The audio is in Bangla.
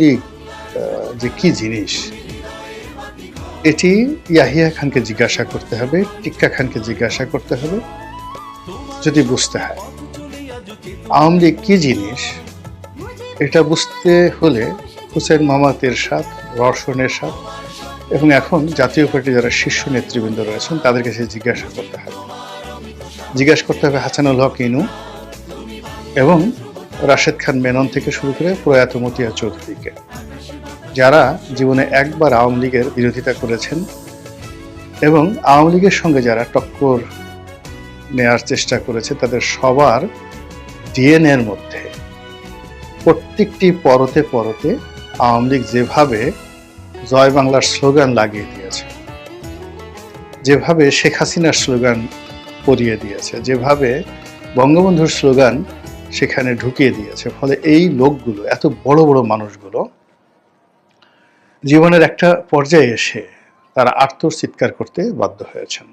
লীগ যে কি জিনিস, এটি ইয়াহিয়া খানকে জিজ্ঞাসা করতে হবে, টিক্কা খানকে জিজ্ঞাসা করতে হবে, যদি বুঝতে হয়। আওয়ামী লীগ কি জিনিস, এটা বুঝতে হলে হুসেন মোহাম্মদ এরশাদ, রওশন এরশাদ এবং এখন জাতীয় পার্টি যারা শীর্ষ নেতৃবৃন্দ রয়েছেন তাদের কাছে জিজ্ঞাসা করতে হবে। জিজ্ঞাসা করতে হবে হাসানুল হক ইনু এবং রাশেদ খান মেনন থেকে শুরু করে প্রয়াত মতিয়া চৌধুরীকে। যারা জীবনে একবার আওয়ামী লীগের বিরোধিতা করেছেন এবং আওয়ামী লীগের সঙ্গে যারা টক্কর নেয়ার চেষ্টা করেছে, তাদের সবার ডিএনএর মধ্যে প্রত্যেকটি পরতে পরতে আওয়ামী লীগ যেভাবে জয় বাংলার স্লোগান লাগিয়ে দিয়েছে, যেভাবে শেখ হাসিনার স্লোগান পরিয়ে দিয়েছে, যেভাবে বঙ্গবন্ধুর স্লোগান সেখানে ঢুকিয়ে দিয়েছে। ফলে এই লোকগুলো, এত বড় বড় মানুষগুলো জীবনের একটা পর্যায়ে এসে তারা আর্তর চিৎকার করতে বাধ্য হয়েছেন।